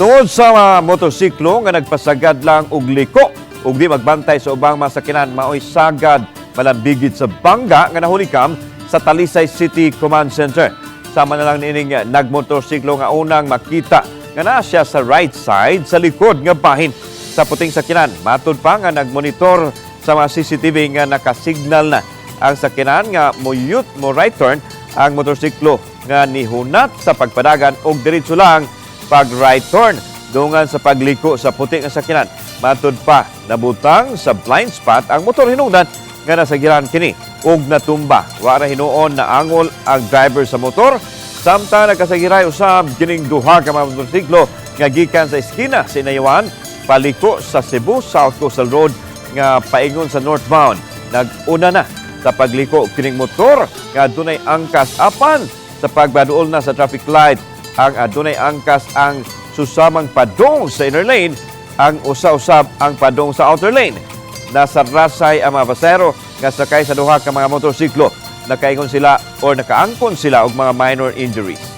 Tungod sa mga motorsiklo nga nagpasagad lang og liko ug di magbantay sa ubang masakinan maoy sagad malambigit sa bangga nga nahulikam sa Talisay City Command Center. Sama na lang nining nagmotorsiklo nga unang makita nga naa siya sa right side sa likod nga bahin sa puting sakinan. Matud pa nga nagmonitor sa mga CCTV nga nakasignal na ang sakinan nga mo youth mo right turn ang motorsiklo nga nihunat sa pagpadagan og diretso lang pag right turn dungan sa pagliko sa puti nga sakinan. Matud pa nabutang sa blind spot ang motor hinungdan nga nasa giran kini ug natumba. Wara hinuon na angol ang driver sa motor samtang nakasagiray usab kining duha ka mga motorsiklo nga gikan sa eskina sa Inayawan paliko sa Cebu South Coastal Road nga paingon sa northbound. Nag-una na sa pagliko kining motor nga adunay angkas apan sa pagbaduol na sa traffic light ang adunay angkas ang susamang padong sa inner lane ang usa-usab ang padong sa outer lane. Nasa rasay ang mga pasero nga sakay sa duha ka mga motorsiklo. Nakaingon sila or nakaangkon sila og mga minor injuries.